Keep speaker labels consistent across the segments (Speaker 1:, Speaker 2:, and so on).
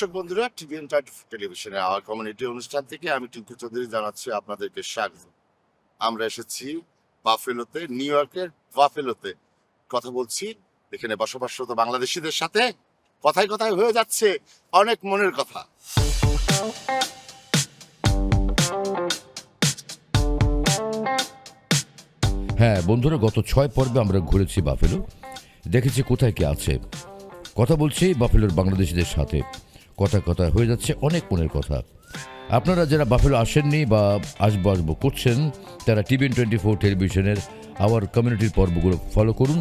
Speaker 1: দর্শক বন্ধুরা TVN twenty টেলিভিশনে আওয়ার কমিউনিটি অনুষ্ঠান থেকে আমি টিঙ্কু চৌধুরী জানাচ্ছি আপনাদেরকে স্বাগত। আমরা এসেছি বাফেলোতে নিউ ইয়র্কের বাফেলোতে। কথা বলছি, এখানে বসবাসরত বাংলাদেশিদের সাথে। কথায় কথায় হয়ে যাচ্ছে অনেক মনের কথা।
Speaker 2: হ্যাঁ বন্ধুরা, গত ছয় পর্বে আমরা ঘুরেছি বাফেলো। দেখেছি কোথায় কি আছে। কথা বলছি বাফেলোর বাংলাদেশিদের সাথে। কথা কথা হয়ে যাচ্ছে, অনেক মনের কথা। আপনারা যারা বাফেলো আসেননি বা আসব আসব করছেন, তারা টিভিএন টোয়েন্টি ফোর টেলিভিশনের আওয়ার কমিউনিটির পর্বগুলো ফলো করুন।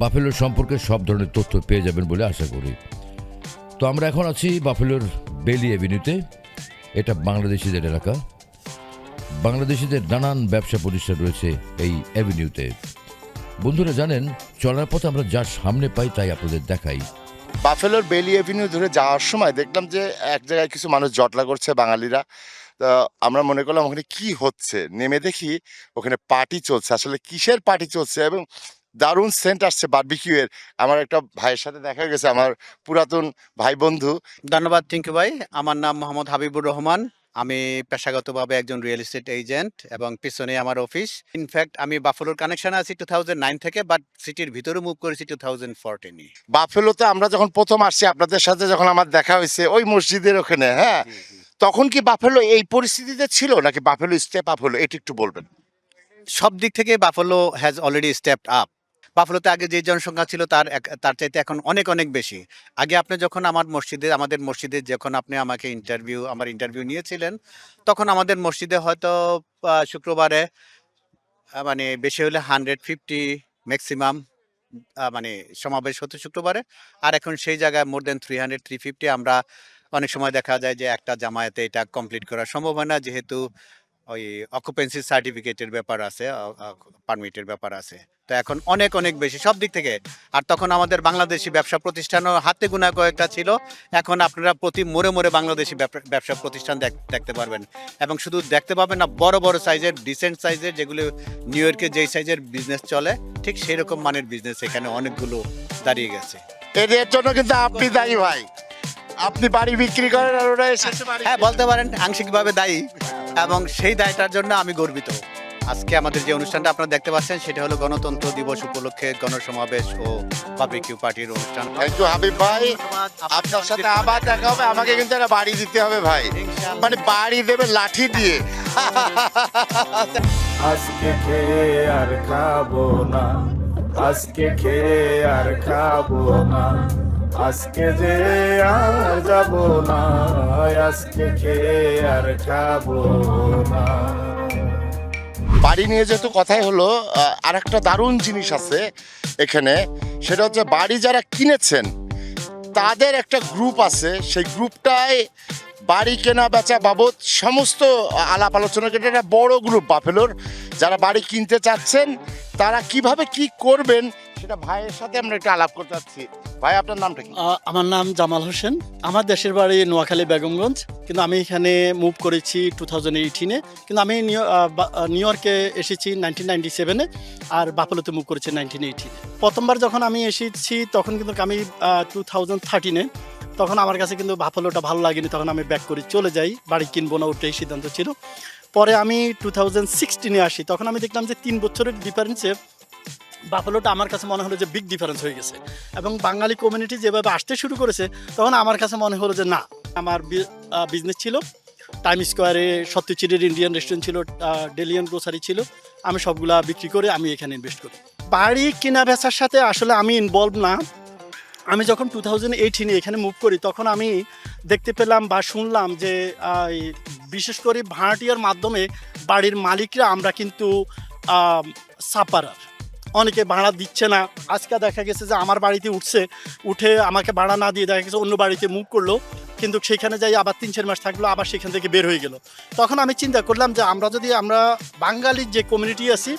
Speaker 2: বাফেলোর সম্পর্কে সব ধরনের তথ্য পেয়ে যাবেন বলে আশা করি। তো আমরা এখন আছি বাফেলোর বেলি অ্যাভিনিউতে এটা বাংলাদেশিদের এলাকা। বাংলাদেশিদের নানান ব্যবসা প্রতিষ্ঠান রয়েছে এই অ্যাভিনিউতে বন্ধুরা জানেন, চলার পথে আমরা যা সামনে পাই তাই আপনাদের দেখাই।
Speaker 1: বাফেলোর বেলি এভিনিউ ধরে যাওয়ার সময় দেখলাম যে এক জায়গায় কিছু মানুষ জটলা করছে বাঙালিরা। তো আমরা মনে করলাম ওখানে কি হচ্ছে? নেমে দেখি ওখানে পার্টি চলছে। আসলে কিসের পার্টি চলছে? এবং দারুণ সেন্ট আসছে বার্বিকিউয়ের আমার একটা ভাইয়ের সাথে দেখা গেছে, আমার পুরাতন ভাই বন্ধু
Speaker 3: ধন্যবাদ টিঙ্কু ভাই। আমার নাম মোহাম্মদ হাবিবুর রহমান। আমি পেশাগতভাবে একজন রিয়েল এস্টেট এজেন্ট এবং পিছনে আমার অফিস ইনফ্যাক্ট আমি বাফেলোর কানেকশন আছি টু থাউজেন্ড নাইন থেকে বাট সিটির ভিতরে মুভ করেছি টু থাউজেন্ড ফোরটিনে
Speaker 1: বাফেলোতে আমরা যখন প্রথম আসছি আপনাদের সাথে যখন আমার দেখা হয়েছে ওই মসজিদের ওখানে হ্যাঁ? তখন কি বাফেলো এই পরিস্থিতিতে ছিল নাকি বাফেলো স্টেপ আপ হলো? এটি একটু বলবেন।
Speaker 3: সব দিক থেকে Buffalo has already stepped up বাফলোতে আগে যে জনসংখ্যা ছিল তার তার চাইতে এখন অনেক অনেক বেশি। আগে আপনি যখন আমার মসজিদে, আমাদের মসজিদে যখন আপনি আমাকে ইন্টারভিউ আমার ইন্টারভিউ নিয়েছিলেন, তখন আমাদের মসজিদে হয়তো শুক্রবারে মানে বেশি হলে হান্ড্রেড ফিফটি ম্যাক্সিমাম মানে সমাবেশ হতো শুক্রবারে। আর এখন সেই জায়গায় more than three hundred three fifty আমরা অনেক সময় দেখা যায় যে একটা জামায়াতে এটা কমপ্লিট করা সম্ভব হয় না। যেহেতু ওই অকুপেন্সি সার্টিফিকেটের ব্যাপার আছে পারমিটের ব্যাপার আছে। তো এখন অনেক অনেক বেশি সব দিক থেকে। আর তখন আমাদের বাংলাদেশি ব্যবসা প্রতিষ্ঠানও হাতে গোনা কয়েকটা ছিল। এখন আপনারা প্রতি মোড়ে মোড়ে বাংলাদেশি ব্যব- ব্যবসা প্রতিষ্ঠান দেখ- দেখতে পারবেন। এবং শুধু দেখতে পাবেন না বড় বড় সাইজের ডিসেন্ট সাইজের যেগুলো নিউ ইয়র্কে যেই সাইজের বিজনেস চলে ঠিক সেই রকম মানের বিজনেস এখানে অনেকগুলো দাঁড়িয়ে গেছে।
Speaker 1: এদের জন্য কিন্তু আপনি দায়ী ভাই। আপনি বাড়ি বিক্রি করেন আর ওরা এসেছে
Speaker 3: হ্যাঁ বলতে পারেন আংশিকভাবে দায়ী। এবং সেই দায়টার জন্য আমি গর্বিত। আজকে আমাদের যে অনুষ্ঠানটা আপনারা দেখতে পাচ্ছেন সেটা হলো গণতন্ত্র দিবস উপলক্ষে গণসমাবেশ ও বাবিকিউ পার্টির অনুষ্ঠান।
Speaker 1: থ্যাংক ইউ হাবিব ভাই। আপনার সাথে আবার দেখা হবে আমাকে কিন্তু একটা বাড়ি দিতে হবে ভাই। মানে বাড়ি দেবে লাঠি দিয়ে।
Speaker 4: আজকে খেয়ে আর খাব না। আজকে খেয়ে আর খাব না। আজকে যে আর যাব না, আজকে খেয়ে আর খাব না।
Speaker 1: বাড়ি নিয়ে যেহেতু কথাই হলো আর একটা দারুণ জিনিস আছে এখানে, সেটা হচ্ছে বাড়ি যারা কিনেছেন, তাদের একটা গ্রুপ আছে। সেই গ্রুপটায় বাড়ি কেনা, বেচা বাবদ সমস্ত আলাপ আলোচনা করে একটা বড় গ্রুপ বাফেলোর। যারা বাড়ি কিনতে চাচ্ছেন, তারা কীভাবে কি করবেন সেটা ভাইয়ের সাথে আমরা একটু আলাপ করতে চাচ্ছি ভাই, আপনার নামটা কি?
Speaker 5: আমার নাম জামাল হোসেন। আমার দেশের বাড়ি নোয়াখালী বেগমগঞ্জ, কিন্তু আমি এখানে মুভ করেছি টু থাউজেন্ড এইটিনে কিন্তু আমি নিউ- ইয়র্কে এসেছি নাইনটিন নাইনটি সেভেনে আর বাফালোতে মুভ করেছি নাইনটিন এইটিনে প্রথমবার যখন আমি এসেছি, তখন কিন্তু আমি টু থাউজেন্ড থার্টিনে তখন আমার কাছে কিন্তু বাফালোটা ভালো লাগেনি, তখন আমি ব্যাক করে চলে যাই, বাড়ি কিনবো না, ওটাই সিদ্ধান্ত ছিল। পরে আমি টু থাউজেন্ড সিক্সটিনে আসি, তখন আমি দেখলাম যে তিন বছরের ডিফারেন্সে বাফালোটা আমার কাছে মনে হলো যে বিগ ডিফারেন্স হয়ে গেছে। এবং বাঙালি কমিউনিটি যেভাবে আসতে শুরু করেছে, তখন আমার কাছে মনে হলো যে না, আমার বিজনেস ছিল টাইম স্কোয়ারে সত্যচিরের ইন্ডিয়ান রেস্টুরেন্ট ছিল ডেলিয়ান গ্রোসারি ছিল, আমি সবগুলা বিক্রি করে আমি এখানে ইনভেস্ট করি। বাড়ি কেনা বেচার সাথে আসলে আমি ইনভলভ না। আমি যখন টু থাউজেন্ড এইটিনে এখানে মুভ করি, তখন আমি দেখতে পেলাম বা শুনলাম যে বিশেষ করে ভাড়াটিয়ার মাধ্যমে বাড়ির মালিকরা আমরা কিন্তু সাপারার। অনেকে ভাড়া দিচ্ছে না। আজকে দেখা গেছে যে আমার বাড়িতে উঠছে, উঠে আমাকে ভাড়া না দিয়ে দেখা গেছে অন্য বাড়িতে মুভ করল, কিন্তু সেখানে যাই আবার তিন চার মাস থাকল, আবার সেখান থেকে বের হয়ে গেল। তখন আমি চিন্তা করলাম যে আমরা যদি আমরা বাঙালির যে কমিউনিটি আছি,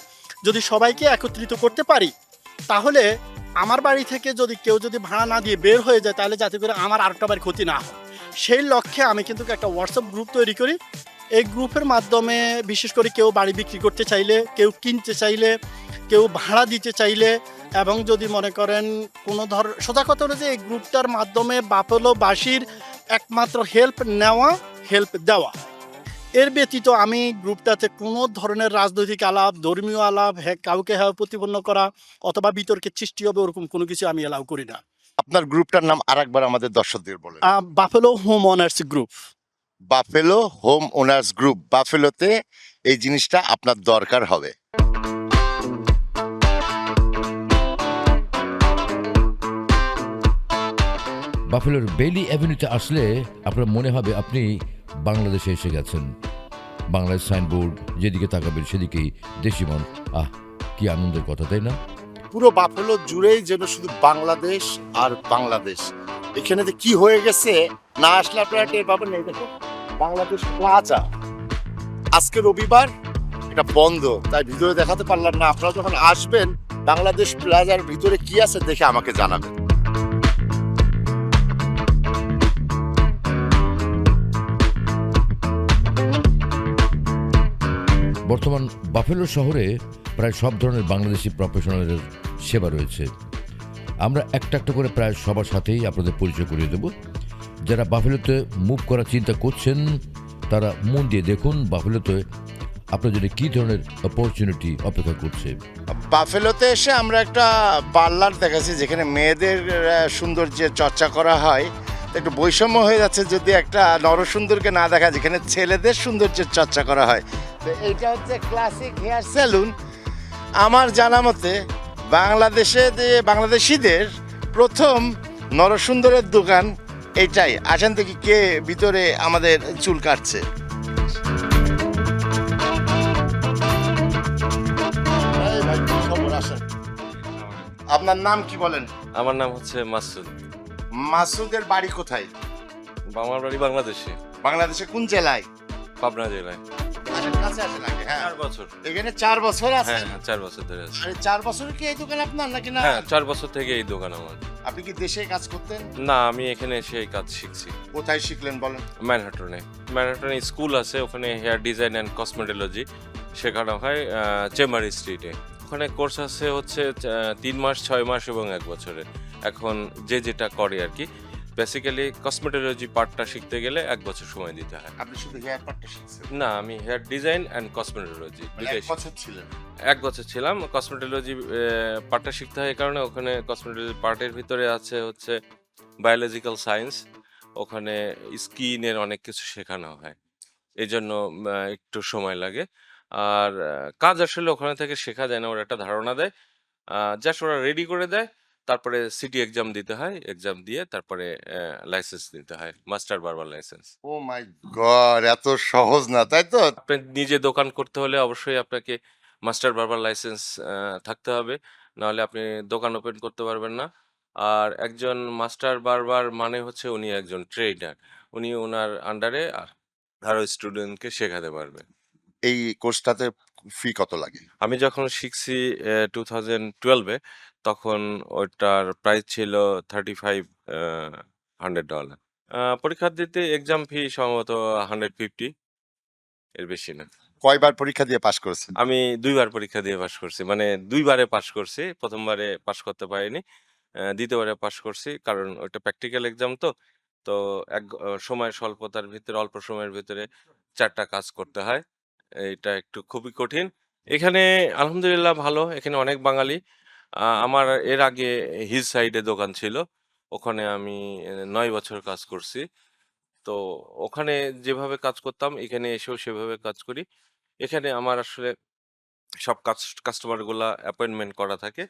Speaker 5: যদি সবাইকে একত্রিত করতে পারি, তাহলে আমার বাড়ি থেকে যদি কেউ যদি ভাড়া না দিয়ে বের হয়ে যায়, তাহলে যাতে করে আমার আরেকটা বাড়ি ক্ষতি না হয়। সেই লক্ষ্যে আমি কিন্তু একটা হোয়াটসঅ্যাপ গ্রুপ তৈরি করি। এই গ্রুপের মাধ্যমে বিশেষ করে কেউ বাড়ি বিক্রি করতে চাইলে, কেউ কিনতে চাইলে কেউ ভাড়া দিতে চাইলে এবং যদি মনে করেন কোনো ধর সোজা কথা হলো যে এই গ্রুপটার মাধ্যমে বাপলোবাসীর একমাত্র হেল্প নেওয়া হেল্প দেওয়া। এর ব্যতীত আমি গ্রুপটাতে কোনো ধরনের রাজনৈতিক আলাপ ধর্মীয় আলাপ হ্যাঁ কাউকে হ্যাঁ প্রতিপন্ন করা অথবা বিতর্কের সৃষ্টি হবে ওরকম কোনো কিছু আমি এলাও করি না।
Speaker 1: আপনার গ্রুপটার নাম আরেকবার আমাদের দর্শকদের বলেন।
Speaker 5: Buffalo home owners group
Speaker 1: Buffalo home owners group বাফেলোতে এই জিনিসটা আপনার দরকার হবে।
Speaker 2: বাফেলোর বেলি অ্যাভিনিউতে আসলে আপনার মনে হবে আপনি বাংলাদেশে এসে গেছেন। বাংলাদেশ সাইনবোর্ড যেদিকে তাকাবেন সেদিকেই দেশি মন। আহ, কি আনন্দের কথা, তাই না?
Speaker 1: পুরো বাফেলো জুড়েই যেন শুধু বাংলাদেশ আর বাংলাদেশ। এখানে কি হয়ে গেছে, না আসলে আপনারা টের পাবেন না দেখো বাংলাদেশ প্লাজা আজকে রবিবার, এটা বন্ধ, তাই ভিতরে দেখাতে পারলাম না। আপনারা যখন আসবেন, বাংলাদেশ প্লাজার ভিতরে কি আছে দেখে আমাকে জানাবেন।
Speaker 2: বর্তমান বাফেলো শহরে প্রায় সব ধরনের বাংলাদেশি প্রফেশনালের সেবা রয়েছে। আমরা একটা একটা করে প্রায় সবার সাথেই আপনাদের পরিচয় করিয়ে দেব। যারা বাফেলোতে মুভ করার চিন্তা করছেন তারা মন দিয়ে দেখুন বাফেলোতে আপনার জন্য কী ধরনের অপরচুনিটি অপেক্ষা করছে।
Speaker 1: বাফেলোতে এসে আমরা একটা পার্লার দেখাচ্ছি যেখানে মেয়েদের আহ, সৌন্দর্যের চর্চা করা হয়। একটু বৈষম্য হয়ে যাচ্ছে যদি একটা নরসুন্দরকে না দেখা যেখানে ছেলেদের সৌন্দর্যের চর্চা করা হয়। তো এইটা হচ্ছে ক্লাসিক হেয়ার সেলুন আমার জানা মতে বাংলাদেশে যে বাংলাদেশিদের প্রথম নরসুন্দরের দোকান এটাই। আসেন দেখি কে ভিতরে আমাদের চুল কাটছে। আপনার নাম কি বলেন?
Speaker 6: আমার নাম হচ্ছে মাসুদ।
Speaker 1: মাসুদের বাড়ি কোথায়?
Speaker 6: আমার বাড়ি বাংলাদেশে।
Speaker 1: বাংলাদেশে কোন জেলায়?
Speaker 6: পাবনা জেলায়।
Speaker 1: আসেন, কাছে আসেন আগে, হ্যাঁ।
Speaker 6: চার বছর।
Speaker 1: এখানে চার বছর আছে?
Speaker 6: হ্যাঁ হ্যাঁ চার বছর ধরে আছে।
Speaker 1: আরে চার বছর কি এই দোকান আপনার নাকি না?
Speaker 6: হ্যাঁ চার বছর থেকে এই দোকান আমার।
Speaker 1: আপনি কি দেশে কাজ করতেন?
Speaker 6: না আমি এখানে এসে এই কাজ শিখছি।
Speaker 1: কোথায় শিখলেন বলেন?
Speaker 6: ম্যানহাটনে। ম্যানহাটনে স্কুল আছে ওখানে হেয়ার ডিজাইন অ্যান্ড কসমেটোলজি। শেখানো হয় চেম্বার স্ট্রিটে। ওখানে কোর্স আছে হচ্ছে তিন মাস ছয় মাস এবং এক বছরের এখন যে যেটা করে আর কি বেসিক্যালি কসমেটোলজি পার্টটা শিখতে গেলে এক বছর সময় দিতে হয়।
Speaker 1: আপনি শুধু হেয়ার পার্টটা শিখছেন?
Speaker 6: না আমি হেয়ার ডিজাইন অ্যান্ড কসমেটোলজি
Speaker 1: মানে এক বছর ছিলেন।
Speaker 6: এক বছর ছিলাম। কসমেটোলজি পার্টটা শিখতে হয় কারণে ওখানে কসমেটোলজি পার্টের ভিতরে আছে হচ্ছে বায়োলজিক্যাল সায়েন্স ওখানে স্কিনের অনেক কিছু শেখানো হয়। এই জন্য একটু সময় লাগে। আর কাজ আসলে ওখানে থেকে শেখা যায় না ওরা একটা ধারণা দেয়। জাস্ট ওরা রেডি করে দেয়। তারপরে সিটি এক্সাম দিতে হয় এক্সাম দিয়ে তারপরে লাইসেন্স নিতে হয় মাস্টার বারবার লাইসেন্স।
Speaker 1: ও মাই গড এত সহজ না তাই তো?
Speaker 6: আপনি নিজে দোকান করতে হলে অবশ্যই আপনাকে মাস্টার বারবার লাইসেন্স থাকতে হবে নাহলে আপনি দোকান ওপেন করতে পারবেন না। আর একজন মাস্টার বারবার মানে হচ্ছে উনি একজন ট্রেনার উনি ওনার আন্ডারে আর আরও স্টুডেন্টকে শেখাতে পারবে।
Speaker 1: এই কোর্সটাতে ফি কত লাগে?
Speaker 6: আমি যখন শিখছি টু থাউজেন্ড টুয়েলভে তখন ওটার প্রাইস ছিল থার্টি ফাইভ হান্ড্রেড ডলার পরীক্ষা দিতে এক্সাম ফি সম্ভবত হান্ড্রেড ফিফটি এর বেশি না।
Speaker 1: কয়বার পরীক্ষা দিয়ে পাশ করেছেন?
Speaker 6: আমি দুইবার পরীক্ষা দিয়ে পাশ করছি মানে দুইবারে পাশ করছি প্রথমবারে পাশ করতে পারিনি দ্বিতীয়বারে পাশ করছি কারণ ওটা প্র্যাকটিক্যাল এক্সাম তো তো এক সময় স্বল্পতার ভিতরে অল্প সময়ের ভিতরে চারটা কাজ করতে হয়। এটা একটু খুবই কঠিন। এখানে আলহামদুলিল্লাহ ভালো, এখানে অনেক বাঙালি। আমার এর আগে হিল সাইডে দোকান ছিল, ওখানে আমি নয় বছর কাজ করছি। তো ওখানে যেভাবে কাজ করতাম, এখানে এসেও সেভাবে কাজ করি। এখানে আমার আসলে সব কাস্টমারগুলা অ্যাপয়েন্টমেন্ট করা থাকে।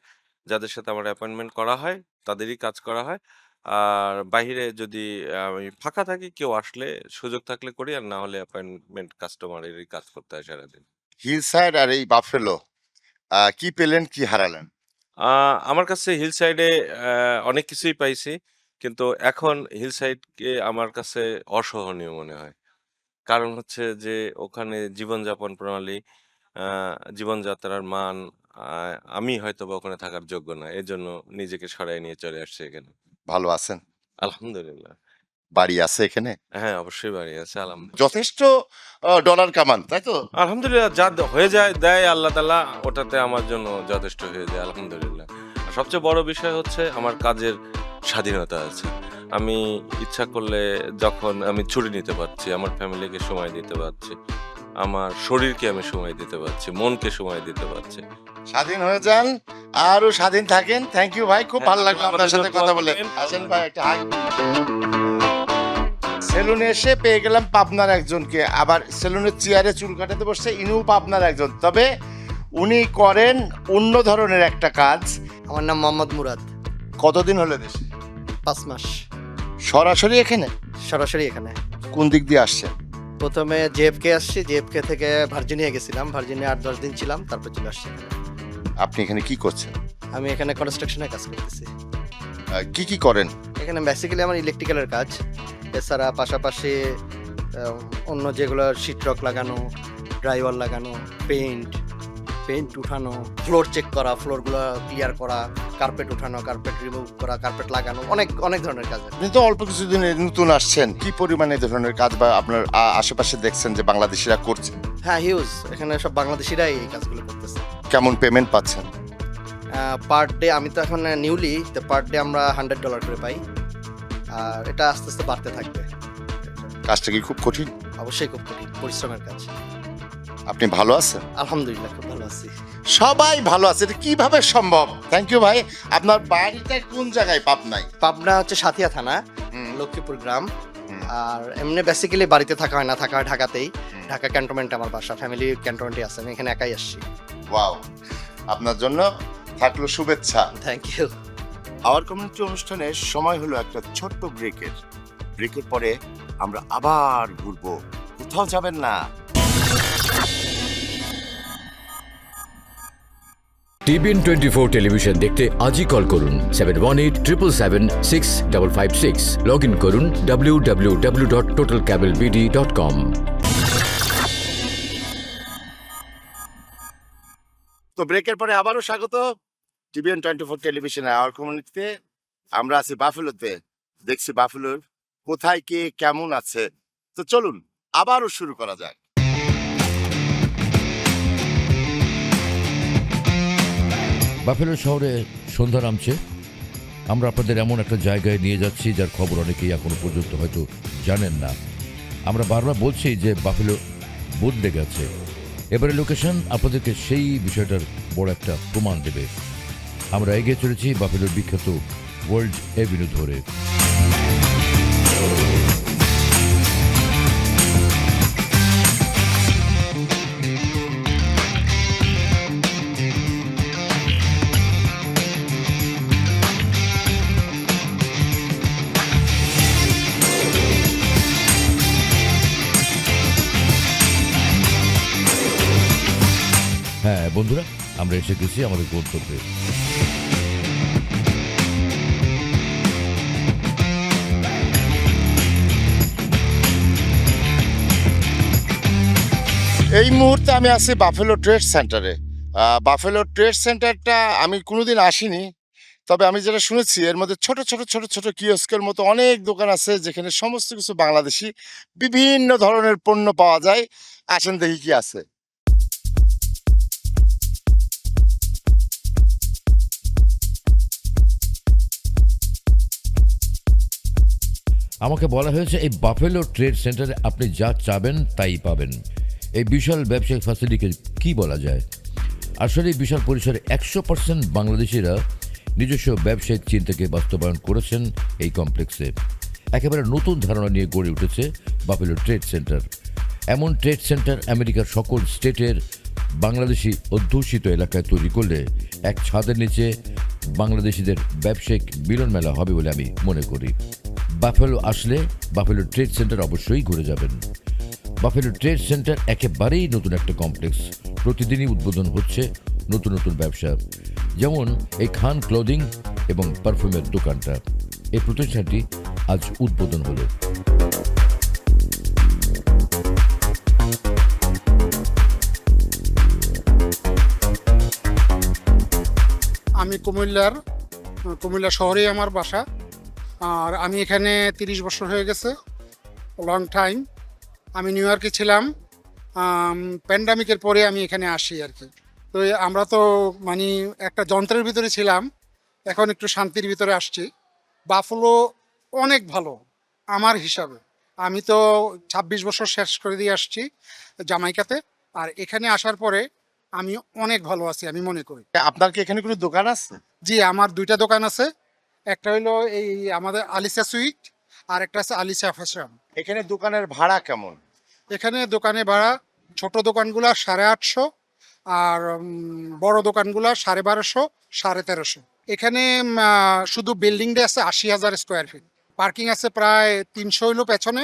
Speaker 6: যাদের সাথে আমার অ্যাপয়েন্টমেন্ট করা হয়, তাদেরই কাজ করা হয়। আর বাইরে যদি আমি ফাঁকা থাকি কেউ আসলে সুযোগ থাকলে করি আর না হলে অ্যাপয়েন্টমেন্ট কাস্টমারেরই কাজ করতে হয় সারাদিন।
Speaker 1: হিল সাইড আর এই বাফেলো কি পেলেন কি হারালেন?
Speaker 6: আমার কাছে হিল সাইডে অনেক কিছুই পাইছি কিন্তু এখন হিল সাইডকে আমার কাছে অসহনীয় মনে হয়। কারণ হচ্ছে যে ওখানে জীবনযাপন প্রণালী জীবনযাত্রার মান আমি হয়তো বা ওখানে থাকার যোগ্য না এর জন্য নিজেকে সরাই নিয়ে চলে আসছে এখানে।
Speaker 1: ভালো আছেন?
Speaker 6: আলহামদুলিল্লাহ।
Speaker 1: বাড়ি আছে এখানে?
Speaker 6: হ্যাঁ অবশ্যই বাড়ি আছে আলহামদুলিল্লাহ।
Speaker 1: যথেষ্ট ডলার কামান তাই তো?
Speaker 6: আলহামদুলিল্লাহ যা হয়ে যায় দেয় আল্লাহ তালা ওটাতে আমার জন্য যথেষ্ট হয়ে যায় আলহামদুলিল্লাহ। সবচেয়ে বড় বিষয় হচ্ছে আমার কাজের স্বাধীনতা আছে। আমি ইচ্ছা করলে যখন আমি ছুটি নিতে পারছি আমার ফ্যামিলিকে সময় দিতে পারছি আমার শরীরকে আমি সময় দিতে পারছি মনকে সময় দিতে পারছি।
Speaker 1: স্বাধীন হয়ে যান আরও স্বাধীন থাকেন। থ্যাংক ইউ ভাই খুব ভালো লাগল আপনার সাথে কথা বলে। আসেন ভাই একটা হাই সেলুনে এসে পেয়ে গেলাম পাবনার একজনকে। আবার সেলুনের চেয়ারে চুল কাটাতে বসছে ইনিও পাবনার একজন। তবে উনি করেন অন্য ধরনের একটা কাজ।
Speaker 7: আমার নাম মোহাম্মদ মুরাদ।
Speaker 1: কতদিন হলো দেশে?
Speaker 7: পাঁচ মাস।
Speaker 1: সরাসরি এখানে?
Speaker 7: সরাসরি এখানে।
Speaker 1: কোন দিক দিয়ে আসছে
Speaker 7: প্রথমে জেএফকে আসছি জেএফকে থেকে ভার্জিনিয়া গেছিলাম। ভার্জিনিয়া আট দশ দিন ছিলাম তারপর চলে আসছি
Speaker 1: আপনি এখানে কি করছেন?
Speaker 7: আমি এখানে কনস্ট্রাকশনের কাজ করতেছি।
Speaker 1: কি কি করেন?
Speaker 7: এখানে বেসিক্যালি আমার ইলেকট্রিক্যালের কাজ। এছাড়া পাশাপাশি অন্য যেগুলো শিটরক লাগানো ড্রাইভার লাগানো পেইন্ট পেইন্ট উঠানো ফ্লোর চেক করা ফ্লোরগুলো ক্লিয়ার করা কার্পেট উঠানো কার্পেট রিমুভ করা কার্পেট লাগানো অনেক অনেক ধরনের কাজ
Speaker 1: আপনি তো অল্প কিছুদিন নতুন আসছেন কি পরিমাণে ধরনের কাজ বা আপনার আশেপাশে দেখছেন যে বাংলাদেশিরা করছে?
Speaker 7: হ্যাঁ হিউজ এখানে সব বাংলাদেশিরাই এই কাজগুলো করতেছে।
Speaker 1: কেমন পেমেন্ট পাচ্ছেন?
Speaker 7: পার ডে আমি তো এখন নিউলি তো পার ডে আমরা হান্ড্রেড ডলার করে পাই। আর এটা আস্তে আস্তে বাড়তে থাকবে।
Speaker 1: কাজটা কি খুব কঠিন?
Speaker 7: অবশ্যই খুব কঠিন পরিশ্রমের কাজ।
Speaker 1: আপনি ভালো আছেন?
Speaker 7: আলহামদুলিল্লাহ খুব ভালো আছি।
Speaker 1: সবাই ভালো আছে এটা কীভাবে সম্ভব? থ্যাংক ইউ ভাই। আপনার বাড়িটা কোন জায়গায়? পাবনাই
Speaker 7: পাবনা হচ্ছে সাথিয়া থানা লক্ষ্মীপুর গ্রাম। আর এমনি বেসিক্যালি বাড়িতে থাকা হয় না থাকা হয় ঢাকাতেই। ঢাকা ক্যান্টনমেন্ট আমার বাসা ফ্যামিলি ক্যান্টনমেন্টে আছে আমি এখানে একাই আসছি।
Speaker 1: ওয়াও আপনার জন্য থাকল শুভেচ্ছা।
Speaker 7: থ্যাংক ইউ
Speaker 1: আওয়ার কমিউনিটি অনুষ্ঠানের সময় হলো একটা ছোট্ট ব্রেকের। ব্রেকের পরে আমরা আবার ঘুরবো। কোথাও যাবেন না।
Speaker 8: টিভিএন টোয়েন্টি ফোর টেলিভিশন দেখতে আজই কল করুন seven one eight triple seven six double five six log in করুন W W W dot total cable BD dot com
Speaker 1: তো ব্রেকের পরে আবারও স্বাগত টিভিএন টোয়েন্টি ফোর টেলিভিশনে আওয়ার কমিউনিটিতে আমরা আছি বাফেলোতে, দেখছি বাফেলোর কোথায় কে, কেমন আছে। তো চলুন, আবারও শুরু করা যাক।
Speaker 2: বাফেলো শহরে সন্ধ্যা নামছে। আমরা আপনাদের এমন একটা জায়গায় নিয়ে যাচ্ছি, যার খবর অনেকেই এখনও পর্যন্ত হয়তো জানেন না। আমরা বারবার বলছি যে বাফেলো বদলে গেছে। এবারে লোকেশন আপনাদেরকে সেই বিষয়টার বড় একটা প্রমাণ দেবে। আমরা এগিয়ে চলেছি বাফেলোর বিখ্যাত ওয়ার্ল্ড এভিনিউ ধরে। বন্ধুরা, আমরা এসে গেছি আমাদের গন্তব্যে।
Speaker 1: এই মুহূর্তে আমি আছি Buffalo trade center Buffalo trade সেন্টারটা আমি কোনোদিন আসিনি, তবে আমি যেটা শুনেছি, এর মধ্যে ছোট ছোট ছোট ছোট কিওস্কের মতো অনেক দোকান আছে, যেখানে সমস্ত কিছু বাংলাদেশি বিভিন্ন ধরনের পণ্য পাওয়া যায়। আসেন দেখি কি আছে।
Speaker 2: আমাকে বলা হয়েছে, এই বাফেলো ট্রেড সেন্টারে আপনি যা চাবেন তাই পাবেন। এই বিশাল ব্যবসায়িক ফ্যাসিলিটিকে কি বলা যায়? আসলে এই বিশাল পরিসরে একশো পার্সেন্ট বাংলাদেশিরা নিজস্ব ব্যবসায়িক চিন্তাকে বাস্তবায়ন করেছেন এই কমপ্লেক্সে একেবারে নতুন ধারণা নিয়ে গড়ে উঠেছে বাফেলো ট্রেড সেন্টার এমন ট্রেড সেন্টার আমেরিকার সকল স্টেটের বাংলাদেশি অধ্যুষিত এলাকায় তৈরি করলে এক ছাদের নিচে বাংলাদেশিদের ব্যবসায়িক মিলন মেলা হবে বলে আমি মনে করি। বাফেলো আসলে বাফেলো ট্রেড সেন্টার অবশ্যই ঘুরে যাবেন। বাফেলো ট্রেড সেন্টার একেবারেই নতুন একটা কমপ্লেক্স। প্রতিদিনই উদ্বোধন হচ্ছে নতুন নতুন ব্যবসা। যেমন এই খান ক্লোদিং এবং পারফিউমের দোকানটা। এই প্রতিষ্ঠানটি আজ উদ্বোধন হলো।
Speaker 9: আমি কুমিল্লার, কুমিল্লা শহরেই আমার বাসা। আর আমি এখানে তিরিশ বছর হয়ে গেছে লং টাইম আমি নিউ ইয়র্কে ছিলাম প্যান্ডামিকের পরে আমি এখানে আসি আর কি। তো আমরা তো মানে একটা যন্ত্রের ভিতরে ছিলাম এখন একটু শান্তির ভিতরে আসছি। বাফলো অনেক ভালো আমার হিসাবে। আমি তো ছাব্বিশ বছর শেষ করে দিয়ে আসছি জামাইকাতে আর এখানে আসার পরে আমি অনেক ভালো আছি আমি মনে করি।
Speaker 1: আপনার কি এখানে কোনো দোকান আছে?
Speaker 9: জি আমার দুইটা দোকান আছে একটা হলো এই আমাদের আলিসা সুইট আর একটা আছে আলিসা ফ্যাশন
Speaker 1: এখানে দোকানের ভাড়া কেমন?
Speaker 9: এখানে দোকানে ভাড়া ছোট দোকানগুলা সাড়ে আটশো আর বড় দোকানগুলা সাড়ে বারোশো সাড়ে তেরোশো। এখানে শুধু বিল্ডিংটা আছে আশি হাজার স্কোয়ার ফিট। পার্কিং আছে প্রায় তিনশো হইল পেছনে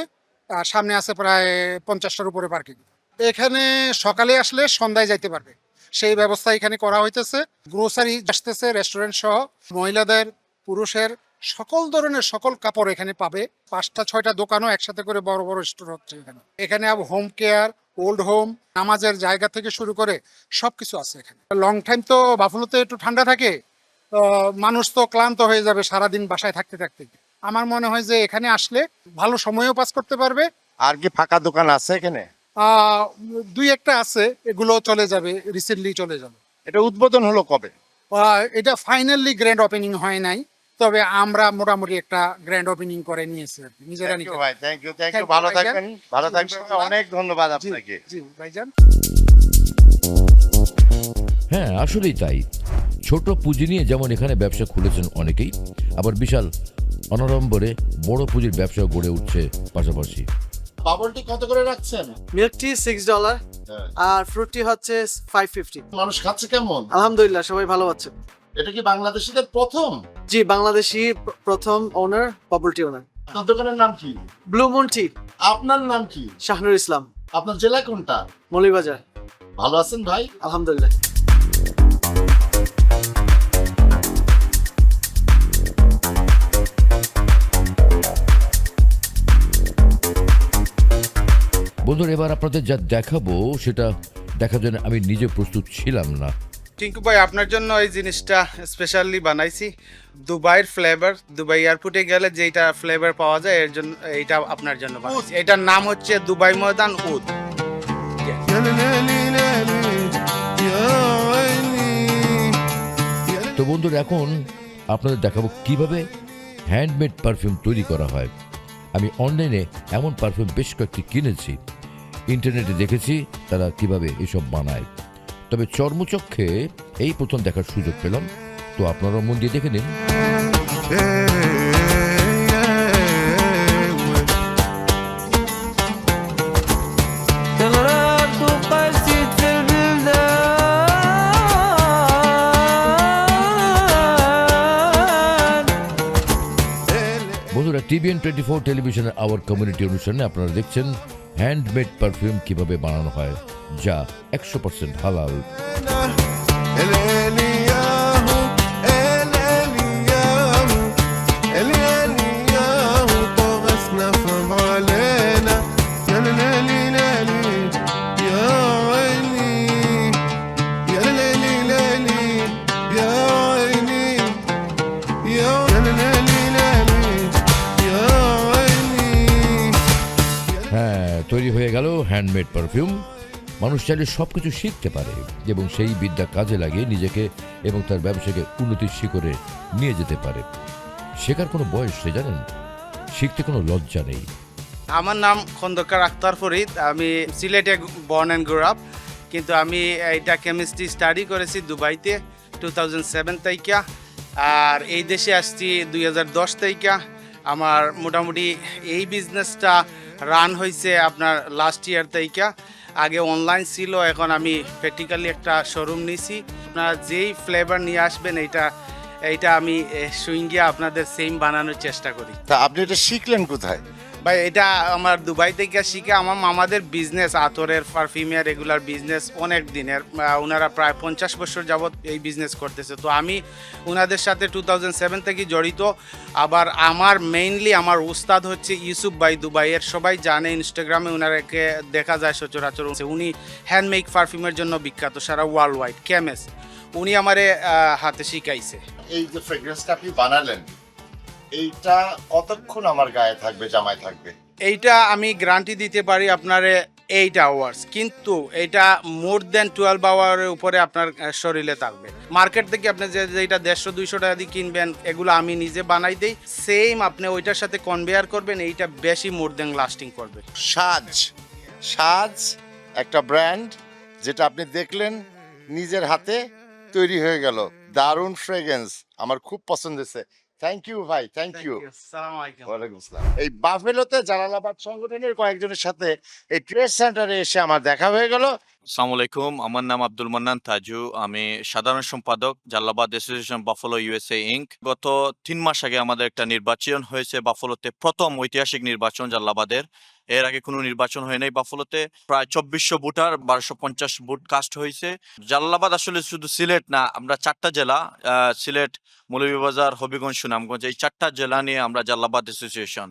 Speaker 9: আর সামনে আছে প্রায় পঞ্চাশটার উপরে পার্কিং। এখানে সকালে আসলে সন্ধ্যায় যাইতে পারবে। সেই ব্যবস্থা এখানে করা হইতেছে। গ্রোসারি আসতেছে রেস্টুরেন্ট সহ। মহিলাদের পুরুষের সকল ধরনের সকল কাপড় এখানে পাবে। পাঁচটা ছয়টা দোকানও একসাথে করে বড় বড় স্টোর হচ্ছে এখানে। এখানে হোম কেয়ার ওল্ড হোম নামাজের জায়গা থেকে শুরু করে সবকিছু আছে এখানে। লং টাইম তো বাফুলোতে একটু ঠান্ডা থাকে তো মানুষ তো ক্লান্ত হয়ে যাবে সারাদিন বাসায় থাকতে থাকতে। আমার মনে হয় যে এখানে আসলে ভালো সময়ও পাস করতে পারবে।
Speaker 1: আর কি ফাঁকা দোকান আছে এখানে?
Speaker 9: আহ, দুই একটা আছে এগুলো চলে যাবে রিসেন্টলি চলে যাবে।
Speaker 1: এটা উদ্বোধন হলো কবে?
Speaker 9: এটা ফাইনালি গ্র্যান্ড ওপেনিং হয় নাই। তবে আমরা মোটামুটি একটা গ্র্যান্ড ওপেনিং করে নিয়েছি আর কি, নিজেরা নিজেরা।
Speaker 1: ভাই থ্যাংক ইউ থ্যাংক ইউ ভালো থাকবেন ভালো থাকবেন। অনেক ধন্যবাদ আপনাকে।
Speaker 9: জি ভাইজান।
Speaker 2: হ্যাঁ আসলেই তাই। ছোট পুঁজি নিয়ে যেমন এখানে ব্যবসা খুলেছেন অনেকেই আবার বিশাল অনরম্বরে বড় পুঁজির ব্যবসা গড়ে উঠছে পাশাপাশি।
Speaker 1: বাবলটি কত করে রাখছেন?
Speaker 10: Milk tea six dollar. আর ফ্রুট টি হচ্ছে ফাইভ ফিফটি
Speaker 1: মানুষ খাচ্ছে কেমন?
Speaker 10: আলহামদুলিল্লাহ সবাই ভালো আছে।
Speaker 1: এটা কি বাংলাদেশিদের প্রথম?
Speaker 10: জি বাংলাদেশি প্রথম ওনার বাবল টি ওনার
Speaker 1: আপনার দোকানের নাম কি?
Speaker 10: ব্লু মুন টি
Speaker 1: আপনার নাম কি?
Speaker 10: শাহনুর ইসলাম।
Speaker 1: আপনার জেলা কোনটা?
Speaker 10: মৌলিবাজার
Speaker 1: ভালো আছেন ভাই?
Speaker 10: আলহামদুলিল্লাহ।
Speaker 2: বন্ধুরা এবার আপনাদের যা দেখাবো সেটা দেখার জন্য আমি নিজে প্রস্তুত ছিলাম না।
Speaker 11: টিঙ্কু ভাই, আপনার জন্য এই জিনিসটা স্পেশালি বানাইছি। দুবাইয়ের ফ্লেভার দুবাই এয়ারপোর্টে গেলে যেটা ফ্লেভার পাওয়া যায়, এর জন্য এইটা আপনার জন্য বানাইছি। এটার নাম হচ্ছে দুবাই ময়দান উদ।
Speaker 2: তো বন্ধুরা, এখন আপনাদের দেখাবো কীভাবে হ্যান্ডমেড পারফিউম তৈরি করা হয়। আমি অনলাইনে এমন পারফিউম বেশ কয়েকটি কিনেছি। ইন্টারনেটে দেখেছি তারা কীভাবে এসব বানায়। তবে চর্মচক্ষে এই প্রথম দেখার সুযোগ পেলাম। তো আপনারাও মন দিয়ে দেখে নিন। টিভিএন টোয়েন্টি ফোর টেলিভিশনের আওয়ার কমিউনিটি অনুষ্ঠানে আপনারা দেখছেন হ্যান্ডমেড পারফিউম কীভাবে বানানো হয়, যা একশো পার্সেন্ট হালাল। মানুষ চাইলে সব কিছু শিখতে পারে এবং সেই বিদ্যা কাজে লাগিয়ে নিজেকে এবং তার ব্যবসাকে উন্নতির শিখরে নিয়ে যেতে পারে। শেখার কোনো বয়স সে জানেন? শিখতে কোনো লজ্জা নেই।
Speaker 11: আমার নাম খন্দকার আক্তার ফরিদ। আমি সিলেটে বর্ন অ্যান্ড গ্রো আপ কিন্তু আমি এটা কেমিস্ট্রি স্টাডি করেছি দুবাইতে টু থাউজেন্ড সেভেন তাইকা। আর এই দেশে আসছি দুই হাজার দশ তাইকা। আমার মোটামুটি এই বিজনেসটা রান হয়েছে আপনার লাস্ট ইয়ার তাইকা। আগে অনলাইন ছিল, এখন আমি প্র্যাকটিক্যালি একটা শোরুম নিছি। আপনারা যেই ফ্লেভার নিয়ে আসবেন, এইটা এইটা আমি সুইঙ্গিয়া আপনাদের সেম বানানোর চেষ্টা করি।
Speaker 1: তা আপনি এটা শিখলেন কোথায়?
Speaker 11: ভাই, এটা আমার দুবাই থেকে শিখে আমার মামাদের বিজনেস আতরের পারফিউমের রেগুলার বিজনেস অনেক দিনের। ওনারা প্রায় পঞ্চাশ বছর যাবৎ এই বিজনেস করতেছে। তো আমি ওনাদের সাথে টু থাউজেন্ড সেভেন থেকে জড়িত। আবার আমার মেইনলি আমার উস্তাদ হচ্ছে ইউসুফ ভাই দুবাইয়ের। সবাই জানে ইনস্টাগ্রামে ওনারাকে দেখা যায় সচরাচর। উনি হ্যান্ডমেক পারফিউমের জন্য বিখ্যাত, সারা ওয়ার্ল্ড ওয়াইড ক্যামেস উনি আমারে হাতে শিখাইছে।
Speaker 1: এই যে ফ্রেগ্রেন্সটা আপনি বানালেন এইটা কতক্ষণ আমার গায়ে থাকবে জামায় থাকবে?
Speaker 11: এইটা আমি গ্যারান্টি দিতে পারি আপনারে এইট আওয়ার্স কিন্তু এটা মোর দেন টুয়েলভ আওয়ারের উপরে আপনার শরীরে থাকবে। মার্কেট থেকে আপনি যে যেটা দেড়শো দুইশো টাকা দিয়ে কিনবেন এগুলো আমি নিজে বানাই দিই। সেম আপনি ওইটার সাথে কনভেয়ার করবেন এইটা বেশি মোর দেন লাস্টিং করবে।
Speaker 1: সাজ সাজ একটা ব্র্যান্ড যেটা আপনি দেখলেন নিজের হাতে তৈরি হয়ে গেল। দারুণ ফ্রেগেন্স আমার খুব পছন্দ হয়েছে। থ্যাংক ইউ ভাই থ্যাংক ইউ ওয়ালাইকুম আসসালাম। এই বাফেলোতে জালালাবাদ সংগঠনের কয়েকজনের সাথে এই ট্রেড সেন্টারে এসে আমার দেখা হয়ে গেল।
Speaker 12: আসসালামু আলাইকুম আমার নাম আব্দুল মান্নান তাজু। আমি সাধারণ সম্পাদক Jalalabad association Buffalo USA Inc গত তিন মাস আগে আমাদের একটা নির্বাচন হয়েছে বাফলোতে প্রথম ঐতিহাসিক নির্বাচন জাল্লাবাদের। এর আগে কোনো নির্বাচন হয় নাই বাফলোতে। প্রায় চব্বিশশো ভোটার বারোশো পঞ্চাশ ভোট কাস্ট হয়েছে। জাল্লাবাদ আসলে শুধু সিলেট না, আমরা চারটা জেলা সিলেট, মৌলভীবাজার, হবিগঞ্জ, সুনামগঞ্জ, এই চারটা জেলা নিয়ে আমরা জাল্লাবাদ অ্যাসোসিয়েশন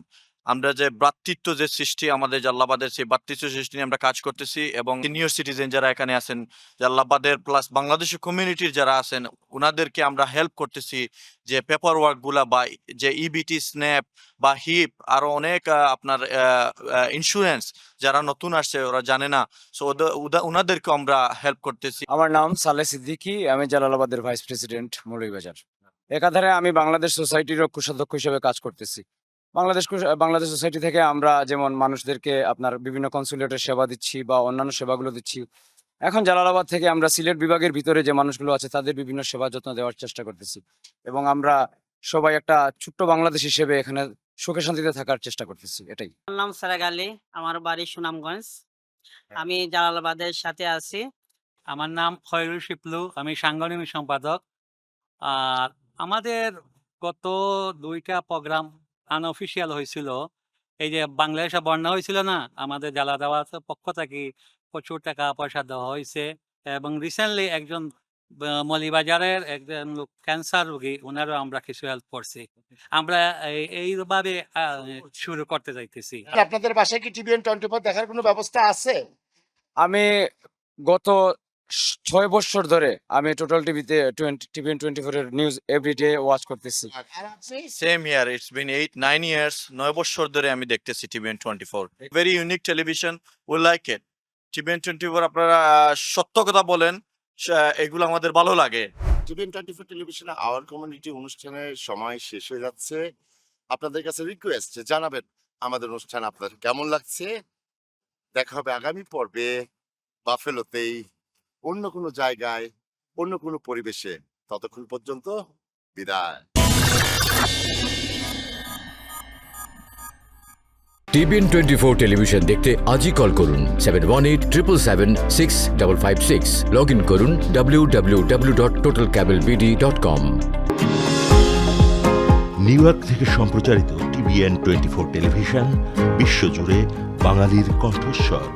Speaker 12: আমরা যে ভ্রাতৃত্ব যে সৃষ্টি, আমাদের জাল্লাবাদের সেই ভ্রাতৃত্ব সৃষ্টি নিয়ে আমরা কাজ করতেছি এবং সিনিয়র সিটিজেন যারা এখানে আছেন জাল্লাবাদের প্লাস বাংলাদেশি কমিউনিটির যারা আছেন ওনাদেরকে আমরা হেল্প করতেছি যে পেপার ওয়ার্কগুলা বা যে ইবিটি স্ন্যাপ বা হিপ আরও অনেক আপনার ইন্স্যুরেন্স যারা নতুন আসছে, ওরা জানে না। সো ওনাদেরকে আমরা হেল্প করতেছি।
Speaker 13: আমার নাম সালে সিদ্দিকি, আমি জালালাবাদের ভাইস প্রেসিডেন্ট মৌলভীবাজার। একাধারে আমি বাংলাদেশ সোসাইটির কোষাধ্যক্ষ হিসেবে কাজ করতেছি। বাংলাদেশ বাংলাদেশ সোসাইটি থেকে আমরা যেমন মানুষদেরকে আপনার বিভিন্ন কনসুলেটের সেবা দিচ্ছি বা অন্যান্য সেবাগুলো দিচ্ছি এখন জালালাবাদ থেকে আমরা সিলেট বিভাগের ভিতরে যে মানুষগুলো আছে তাদের বিভিন্ন সেবা যত্ন দেওয়ার চেষ্টা করতেছি এবং আমরা সবাই একটা ছোট্ট বাংলাদেশ হিসেবে এখানে সুখে শান্তিতে থাকার চেষ্টা করতেছি এটাই।
Speaker 14: আমার নাম সারাগ আলী আমার বাড়ি সুনামগঞ্জ। আমি জালালাবাদের সাথে আছি। আমার নাম খয়রুল শিপলু আমি সাংগঠনিক সম্পাদক। আর আমাদের গত দুইটা প্রোগ্রাম আনঅফিসিয়াল হয়েছিল। এই যে বাংলাদেশে বন্যা হয়েছিল না আমাদের জ্বালা দেওয়ার পক্ষ থেকে প্রচুর টাকা পয়সা দেওয়া হয়েছে এবং রিসেন্টলি একজন মলিবাজারের একজন লোক ক্যান্সার রোগী ওনারও আমরা কিছু হেল্প করছি। আমরা এই- এইভাবে আহ, শুরু করতে চাইতেছি
Speaker 1: আপনাদের বাসায় কি টিভিএন টোয়েন্টি ফোর দেখার কোনো ব্যবস্থা আছে?
Speaker 13: আমি গত ছয় বছর ধরে আমি টোটাল টিভিতে টিভি টোয়েন্টি ফোরের নিউজ এভরিডে ওয়াচ করতেছি।
Speaker 12: Same year it's been eight nine years নয় বছর ধরে আমি দেখতেছি TVN twenty four very unique television we like it TVN twenty four আপনারা আহ, সত্য কথা বলেন এগুলো আমাদের ভালো লাগে।
Speaker 1: টিভিএন টোয়েন্টি ফোর টেলিভিশনে আওয়ার কমিউনিটি অনুষ্ঠানের সময় শেষ হয়ে যাচ্ছে। আপনাদের কাছে রিকোয়েস্ট জানাবেন আমাদের অনুষ্ঠান আপনাদের কেমন লাগছে? দেখা হবে আগামী পর্বে বাফেলোতেই। অন্য কোনো জায়গায় অন্য কোনো পরিবেশে। ততক্ষণ পর্যন্ত বিদায়।
Speaker 8: টিভিএন টোয়েন্টি ফোর টেলিভিশন দেখতে আজই কল করুন seven one eight triple seven six double five six log in করুন W W W dot total cable BD dot com
Speaker 15: New York থেকে সম্প্রচারিত টিভিএন টোয়েন্টি ফোর টেলিভিশন বিশ্বজুড়ে বাঙালির কণ্ঠস্বর।